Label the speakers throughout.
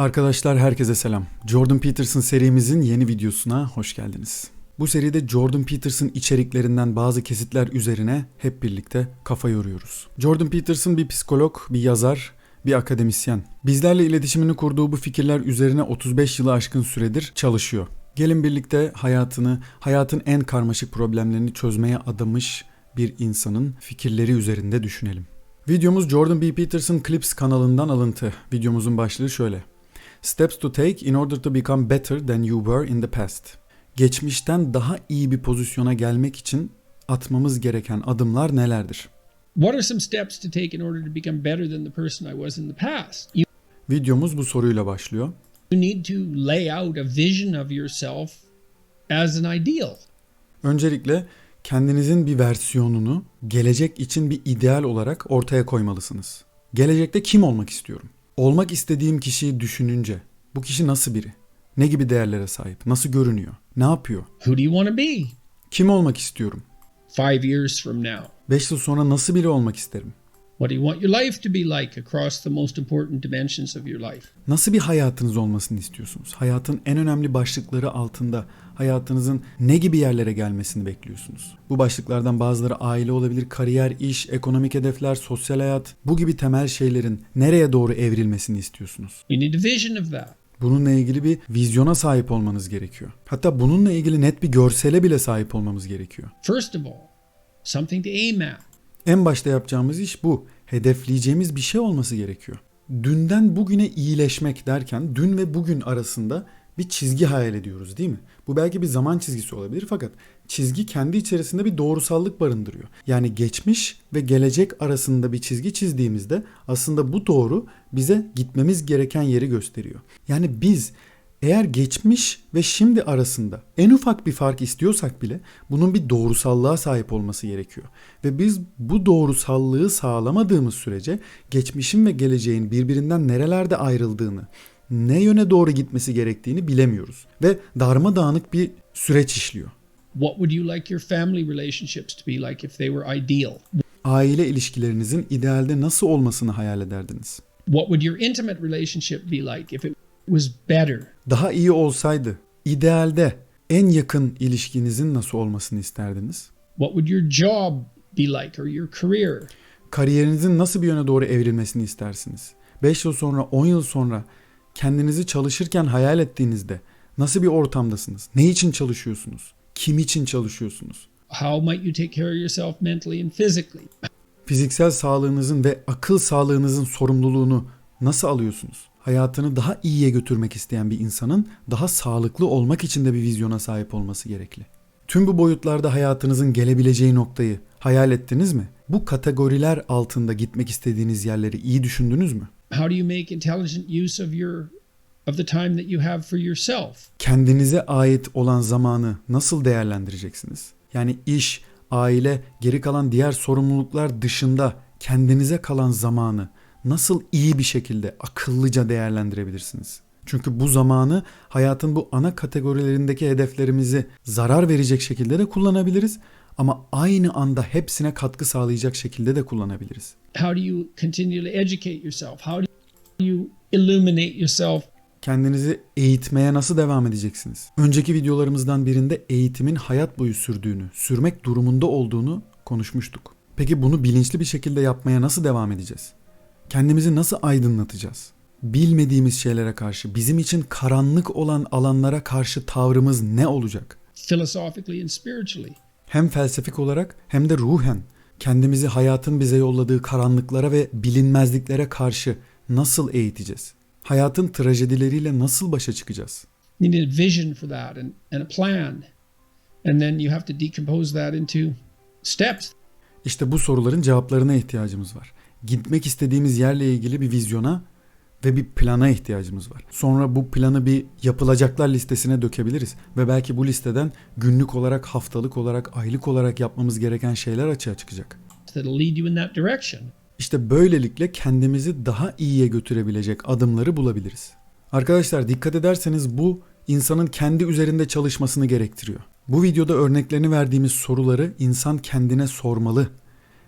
Speaker 1: Arkadaşlar herkese selam. Jordan Peterson serimizin yeni videosuna hoş geldiniz. Bu seride Jordan Peterson içeriklerinden bazı kesitler üzerine hep birlikte kafa yoruyoruz. Jordan Peterson bir psikolog, bir yazar, bir akademisyen. Bizlerle iletişimini kurduğu bu fikirler üzerine 35 yılı aşkın süredir çalışıyor. Gelin birlikte hayatını, hayatın en karmaşık problemlerini çözmeye adamış bir insanın fikirleri üzerinde düşünelim. Videomuz Jordan B. Peterson Clips kanalından alıntı. Videomuzun başlığı şöyle. Steps to take in order to become better than you were in the past. Geçmişten daha iyi bir pozisyona gelmek için atmamız gereken adımlar nelerdir?
Speaker 2: What are some steps to take in order to become better than the person I was in the past? You,
Speaker 1: Videomuz bu soruyla başlıyor.
Speaker 2: you need to lay out a vision of yourself as an ideal.
Speaker 1: Öncelikle kendinizin bir versiyonunu gelecek için bir ideal olarak ortaya koymalısınız. Gelecekte kim olmak istiyorum? Olmak istediğim kişiyi düşününce bu kişi nasıl biri? Ne gibi değerlere sahip? Nasıl görünüyor? Ne yapıyor?
Speaker 2: Who do you want to be
Speaker 1: Kim olmak istiyorum?
Speaker 2: five years from now?
Speaker 1: 5 yıl sonra nasıl biri olmak isterim?
Speaker 2: What do you want your life to be like across the most important dimensions of your life?
Speaker 1: Nasıl bir hayatınız olmasını istiyorsunuz? Hayatın en önemli başlıkları altında hayatınızın ne gibi yerlere gelmesini bekliyorsunuz? Bu başlıklardan bazıları aile olabilir, kariyer, iş, ekonomik hedefler, sosyal hayat. Bu gibi temel şeylerin nereye doğru evrilmesini istiyorsunuz?
Speaker 2: You need a vision of that.
Speaker 1: Bununla ilgili bir vizyona sahip olmanız gerekiyor. Hatta bununla ilgili net bir görsele bile sahip olmamız gerekiyor.
Speaker 2: First of all, something to aim at.
Speaker 1: En başta yapacağımız iş bu. Hedefleyeceğimiz bir şey olması gerekiyor. Dünden bugüne iyileşmek derken dün ve bugün arasında bir çizgi hayal ediyoruz değil mi? Bu belki bir zaman çizgisi olabilir fakat çizgi kendi içerisinde bir doğrusallık barındırıyor. Yani geçmiş ve gelecek arasında bir çizgi çizdiğimizde aslında bu doğru bize gitmemiz gereken yeri gösteriyor. Yani biz eğer geçmiş ve şimdi arasında en ufak bir fark istiyorsak bile bunun bir doğrusallığa sahip olması gerekiyor. Ve biz bu doğrusallığı sağlamadığımız sürece geçmişin ve geleceğin birbirinden nerelerde ayrıldığını, ne yöne doğru gitmesi gerektiğini bilemiyoruz. Ve darmadağınık bir süreç işliyor.
Speaker 2: What would you like your family relationships to be like if they were ideal?
Speaker 1: Aile ilişkilerinizin idealde nasıl olmasını hayal ederdiniz.
Speaker 2: What would your intimate relationship be like if it was better?
Speaker 1: Daha iyi olsaydı, idealde en yakın ilişkinizin nasıl olmasını isterdiniz?
Speaker 2: What would your job be like or your career?
Speaker 1: kariyerinizin nasıl bir yöne doğru evrilmesini istersiniz? 5 yıl sonra, 10 yıl sonra kendinizi çalışırken hayal ettiğinizde nasıl bir ortamdasınız? Ne için çalışıyorsunuz? Kim için çalışıyorsunuz?
Speaker 2: How might you take care of yourself mentally and physically?
Speaker 1: Fiziksel sağlığınızın ve akıl sağlığınızın sorumluluğunu nasıl alıyorsunuz? Hayatını daha iyiye götürmek isteyen bir insanın daha sağlıklı olmak için de bir vizyona sahip olması gerekli. Tüm bu boyutlarda hayatınızın gelebileceği noktayı hayal ettiniz mi? Bu kategoriler altında gitmek istediğiniz yerleri iyi düşündünüz mü?
Speaker 2: How do you make intelligent use of your of the time that you have for yourself?
Speaker 1: kendinize ait olan zamanı nasıl değerlendireceksiniz? Yani iş, aile, geri kalan diğer sorumluluklar dışında kendinize kalan zamanı nasıl iyi bir şekilde akıllıca değerlendirebilirsiniz? Çünkü bu zamanı hayatın bu ana kategorilerindeki hedeflerimizi zarar verecek şekilde de kullanabiliriz ama aynı anda hepsine katkı sağlayacak şekilde de kullanabiliriz.
Speaker 2: How do you continually educate yourself? How do you illuminate yourself
Speaker 1: Kendinizi eğitmeye nasıl devam edeceksiniz? Önceki videolarımızdan birinde eğitimin hayat boyu sürdüğünü, sürmek durumunda olduğunu konuşmuştuk. Peki bunu bilinçli bir şekilde yapmaya nasıl devam edeceğiz? Kendimizi nasıl aydınlatacağız? Bilmediğimiz şeylere karşı, bizim için karanlık olan alanlara karşı tavrımız ne olacak?
Speaker 2: philosophically and spiritually?
Speaker 1: Hem felsefik olarak hem de ruhen kendimizi hayatın bize yolladığı karanlıklara ve bilinmezliklere karşı nasıl eğiteceğiz? Hayatın trajedileriyle nasıl başa çıkacağız?
Speaker 2: You need a vision for that and, and a plan. And then you have to decompose that into steps.
Speaker 1: İşte bu soruların cevaplarına ihtiyacımız var. Gitmek istediğimiz yerle ilgili bir vizyona ve bir plana ihtiyacımız var. Sonra bu planı bir yapılacaklar listesine dökebiliriz ve belki bu listeden günlük olarak, haftalık olarak, aylık olarak yapmamız gereken şeyler açığa çıkacak. İşte böylelikle kendimizi daha iyiye götürebilecek adımları bulabiliriz. Arkadaşlar dikkat ederseniz bu insanın kendi üzerinde çalışmasını gerektiriyor. Bu videoda örneklerini verdiğimiz soruları insan kendine sormalı.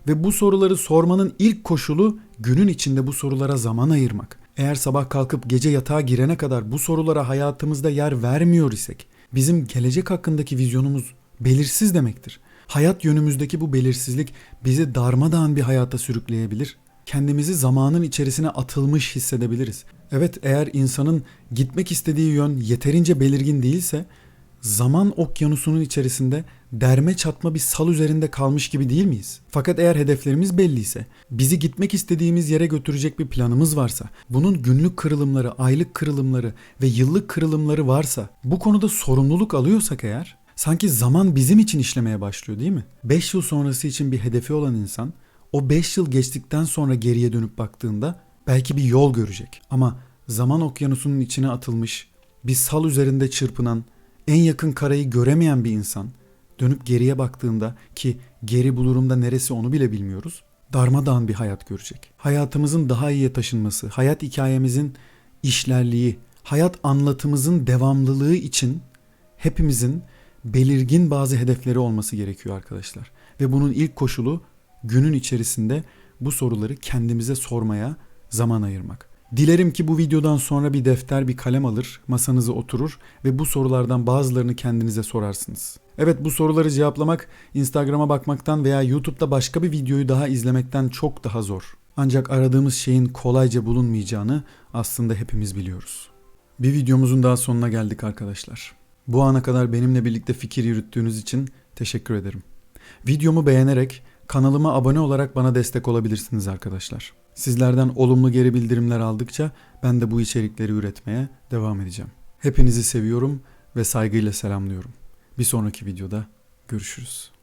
Speaker 1: Ve bu soruları sormanın ilk koşulu günün içinde bu sorulara zaman ayırmak. Eğer sabah kalkıp gece yatağa girene kadar bu sorulara hayatımızda yer vermiyor isek, bizim gelecek hakkındaki vizyonumuz belirsiz demektir. Hayat yönümüzdeki bu belirsizlik bizi darmadağın bir hayata sürükleyebilir. Kendimizi zamanın içerisine atılmış hissedebiliriz. Evet eğer insanın gitmek istediği yön yeterince belirgin değilse zaman okyanusunun içerisinde derme çatma bir sal üzerinde kalmış gibi değil miyiz? Fakat eğer hedeflerimiz belliyse, bizi gitmek istediğimiz yere götürecek bir planımız varsa, bunun günlük kırılımları, aylık kırılımları ve yıllık kırılımları varsa, bu konuda sorumluluk alıyorsak eğer, sanki zaman bizim için işlemeye başlıyor değil mi? 5 yıl sonrası için bir hedefi olan insan, o 5 yıl geçtikten sonra geriye dönüp baktığında belki bir yol görecek. Ama zaman okyanusunun içine atılmış, bir sal üzerinde çırpınan, en yakın karayı göremeyen bir insan dönüp geriye baktığında ki geri bu durumda neresi onu bile bilmiyoruz. Darmadağın bir hayat görecek. Hayatımızın daha iyiye taşınması, hayat hikayemizin işlerliği, hayat anlatımızın devamlılığı için hepimizin belirgin bazı hedefleri olması gerekiyor arkadaşlar. Ve bunun ilk koşulu günün içerisinde bu soruları kendimize sormaya zaman ayırmak. Dilerim ki bu videodan sonra bir defter bir kalem alır, masanıza oturur ve bu sorulardan bazılarını kendinize sorarsınız. Evet bu soruları cevaplamak Instagram'a bakmaktan veya YouTube'da başka bir videoyu daha izlemekten çok daha zor. Ancak aradığımız şeyin kolayca bulunmayacağını aslında hepimiz biliyoruz. Bir videomuzun daha sonuna geldik arkadaşlar. Bu ana kadar benimle birlikte fikir yürüttüğünüz için teşekkür ederim. Videomu beğenerek kanalıma abone olarak bana destek olabilirsiniz arkadaşlar. Sizlerden olumlu geri bildirimler aldıkça ben de bu içerikleri üretmeye devam edeceğim. Hepinizi seviyorum ve saygıyla selamlıyorum. Bir sonraki videoda görüşürüz.